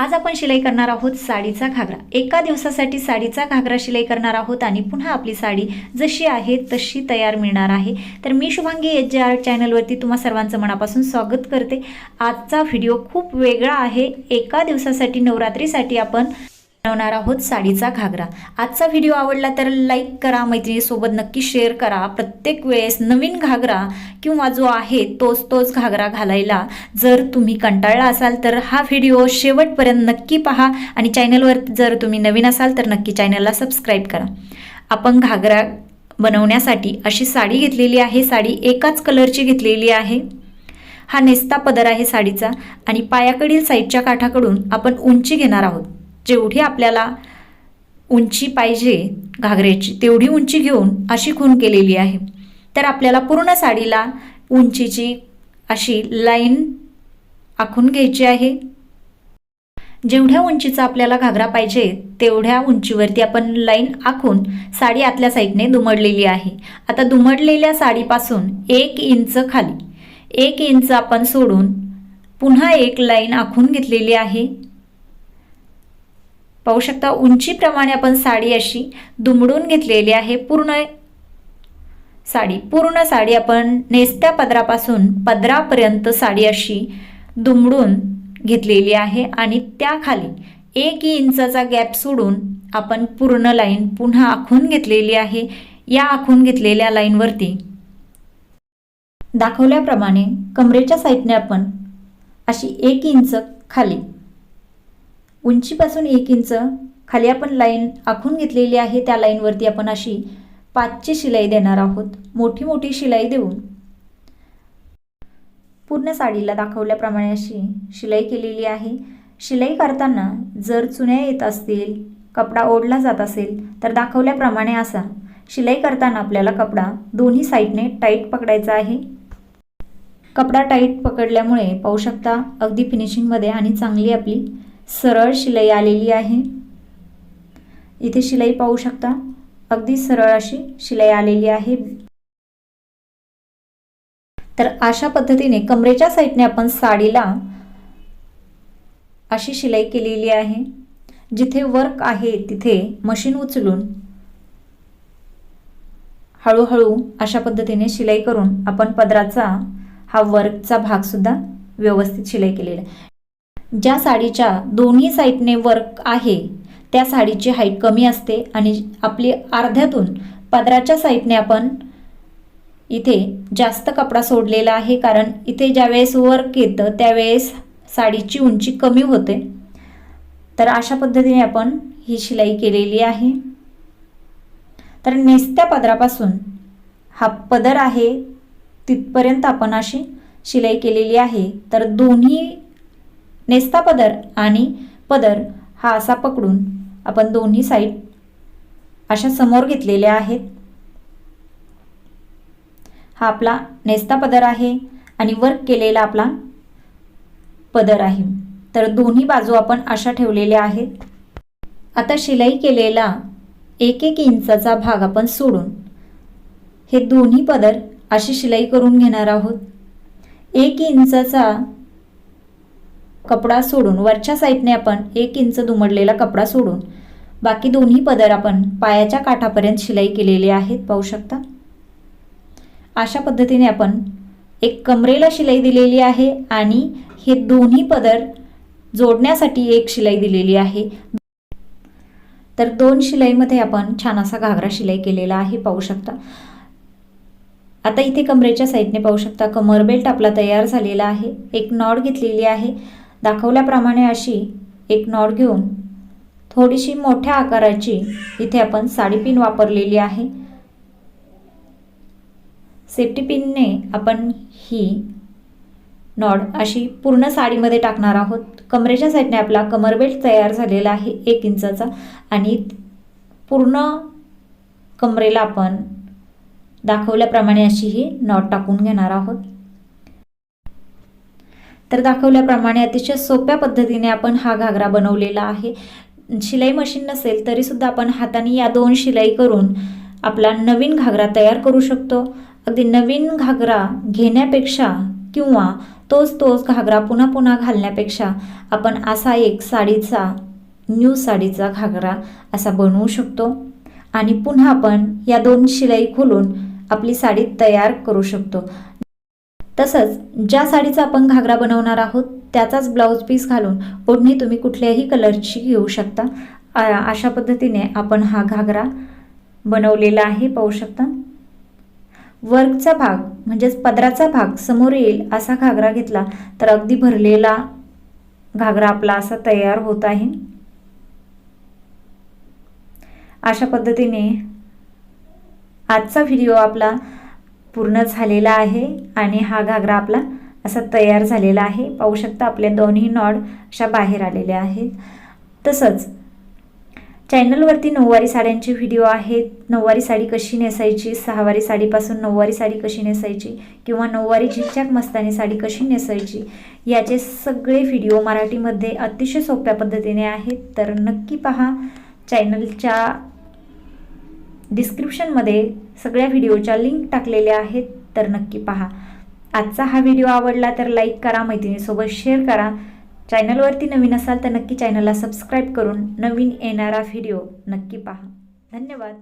आज आपण शिलाई करणार आहोत साडीचा घागरा. एका दिवसासाठी साडीचा घागरा शिलाई करणार आहोत आणि पुन्हा आपली साडी जशी आहे तशी तयार मिळणार आहे. तर मी शुभांगी एच जे आर चॅनलवरती तुम्हा सर्वांचं मनापासून स्वागत करते. आजचा व्हिडिओ खूप वेगळा आहे. एका दिवसासाठी नवरात्रीसाठी आपण बनवणार आहोत साडीचा घागरा. आजचा व्हिडिओ आवडला तर लाईक करा मैत्रिणीसोबत नक्की शेअर करा. प्रत्येक वेळेस नवीन घागरा किंवा जो आहे तोच तोच घागरा घालायला जर तुम्ही कंटाळला असाल तर हा व्हिडिओ शेवटपर्यंत नक्की पहा आणि चॅनलवर जर तुम्ही नवीन असाल तर नक्की चॅनलला सबस्क्राईब करा. आपण घागरा बनवण्यासाठी अशी साडी घेतलेली आहे. साडी एकाच कलरची घेतलेली आहे. हा नेस्ता पदर आहे साडीचा आणि पायाकडील साईडच्या काठाकडून आपण उंची घेणार आहोत. जेवढी आपल्याला उंची पाहिजे घागऱ्याची तेवढी उंची घेऊन अशी खून केलेली आहे. तर आपल्याला पूर्ण साडीला उंचीची अशी लाईन आखून घ्यायची आहे. जेवढ्या उंचीचा आपल्याला घागरा पाहिजे तेवढ्या उंचीवरती आपण लाईन आखून साडी आतल्या साईडने दुमडलेली आहे. आता दुमडलेल्या साडीपासून एक इंच खाली एक इंच आपण सोडून पुन्हा एक लाईन आखून घेतलेली आहे. पाहू शकता उंचीप्रमाणे आपण साडी अशी दुमडून घेतलेली आहे. पूर्ण साडी पूर्ण साडी आपण नेसत्या पदरापासून पदरापर्यंत साडी अशी दुमडून घेतलेली आहे आणि त्याखाली एक इंचाचा गॅप सोडून आपण पूर्ण लाईन पुन्हा आखून घेतलेली आहे. या आखून घेतलेल्या लाईनवरती दाखवल्याप्रमाणे कमरेच्या साईडने आपण अशी एक इंच खाली उंचीपासून एक इंच. खाली आपण लाईन आखून घेतलेली आहे त्या लाईनवरती आपण अशी पाचची शिलाई देणार आहोत. मोठी मोठी शिलाई देऊन. पूर्ण साडीला दाखवल्याप्रमाणे अशी शिलाई केलेली आहे. शिलाई करताना जर चुन्या येत असतील कपडा ओढला जात असेल तर दाखवल्याप्रमाणे असा शिलाई करताना आपल्याला कपडा दोन्ही साईडने टाईट पकडायचा आहे. कपडा टाईट पकडल्यामुळे पाहू शकता अगदी फिनिशिंगमध्ये आणि चांगली आपली सरळ शिलाई आलेली आहे. इथे शिलाई पाहू शकता. अगदी सरळ अशी शिलाई आलेली आहे. तर अशा पद्धतीने कमरेच्या साईडने आपण साडीला अशी शिलाई केलेली आहे. जिथे वर्क आहे तिथे मशीन उचलून हळूहळू अशा पद्धतीने शिलाई करून आपण पदराचा हा वर्कचा भागसुद्धा व्यवस्थित शिलाई केलेला आहे. ज्या साडीच्या दोन्ही साईडने वर्क आहे त्या साडीची हाईट कमी असते आणि आपली अर्ध्यातून पदराच्या साईडने आपण इथे जास्त कपडा सोडलेला आहे. कारण इथे ज्यावेळेस वर्क येतं त्यावेळेस साडीची उंची कमी होते. तर अशा पद्धतीने आपण ही शिलाई केलेली आहे. तर नेसत्या पदरापासून हा पदर आहे तिथपर्यंत आपण अशी शिलाई केलेली आहे. तर दोन्ही नेस्ता पदर आणि पदर हा असा पकडून आपण दोन्ही साईड अशा समोर घेतलेल्या आहेत. हा आपला नेस्ता पदर आहे आणि वर्क केलेला आपला पदर आहे. तर दोन्ही बाजू आपण अशा ठेवलेल्या आहेत. आता शिलाई केलेला एक एक इंचाचा भाग आपण सोडून हे दोन्ही पदर अशी शिलाई करून घेणार आहोत. एक इंचाचा कपडा सोडून वरच्या साईडने आपण एक इंच दुमडलेला कपडा सोडून बाकी दोन्ही पदर आपण पायाच्या काठापर्यंत शिलाई केलेली आहेत पाहू शकता. अशा पद्धतीने आपण एक कमरेला शिलाई दिलेली आहे आणि हे दोन्ही पदर जोडण्यासाठी एक शिलाई दिलेली आहे. तर दोन शिलाईमध्ये आपण छान असा घागरा शिलाई केलेला आहे पाहू शकता. आता इथे कमरेच्या साईडने पाहू शकता कमर बेल्ट आपला तयार झालेला आहे. एक नॉड घेतलेली आहे. दाखवल्याप्रमाणे अशी एक नॉड घेऊन थोडीशी मोठ्या आकाराची इथे आपण साडी पिन वापरलेली आहे. सेफ्टी पिनने आपण ही नॉड अशी पूर्ण साडीमध्ये टाकणार आहोत. कमरेच्या साईडने आपला कमर बेल्ट तयार झालेला आहे एक इंचाचा आणि पूर्ण कमरेला आपण दाखवल्याप्रमाणे अशी ही नॉट टाकून घेणार आहोत. तर दाखवल्याप्रमाणे अतिशय सोप्या पद्धतीने आपण हा घागरा बनवलेला आहे. शिलाई मशीन नसेल तरीसुद्धा आपण हाताने या दोन शिलाई करून आपला नवीन घागरा तयार करू शकतो. अगदी नवीन घागरा घेण्यापेक्षा किंवा तोच तोच घागरा पुन्हा पुन्हा घालण्यापेक्षा आपण असा एक साडीचा न्यू साडीचा घागरा असा बनवू शकतो. आणि पुन्हा आपण या दोन शिलाई खोलून आपली साडी तयार करू शकतो. तसंच ज्या साडीचा आपण घागरा बनवणार आहोत त्याचाच ब्लाऊज पीस घालून ओढणी तुम्ही कुठल्याही कलरची घेऊ शकता. अशा पद्धतीने आपण हा घागरा बनवलेला आहे पाहू शकता. वर्कचा भाग म्हणजेच पदराचा भाग समोर येईल असा घागरा घेतला तर अगदी भरलेला घागरा आपला असा तयार होत आहे. अशा पद्धतीने आजचा व्हिडिओ आपला पूर्ण झालेला आहे आणि हा घागरा आपला असा तयार झालेला आहे. पाहू शकता आपल्या दोन्ही नॉड अशा बाहेर आलेल्या आहेत. तसंच चॅनलवरती नऊवारी साड्यांचे व्हिडिओ आहेत. नऊवारी साडी कशी नेसायची? सहावारी साडीपासून नऊवारी साडी कशी नेसायची? किंवा नऊवारी झिकझॅक मस्तानी साडी कशी नेसायची? याचे सगळे व्हिडिओ मराठीमध्ये अतिशय सोप्या पद्धतीने आहेत. तर नक्की पहा चॅनलच्या डिस्क्रिप्शनमध्ये सगळ्या व्हिडिओच्या लिंक टाकलेल्या आहेत तर नक्की पहा. आजचा हा व्हिडिओ आवडला तर लाईक करा मैत्रिणीसोबत शेअर करा. चॅनलवरती नवीन असाल तर नक्की चॅनलला सबस्क्राईब करून नवीन येणारा व्हिडिओ नक्की पहा. धन्यवाद.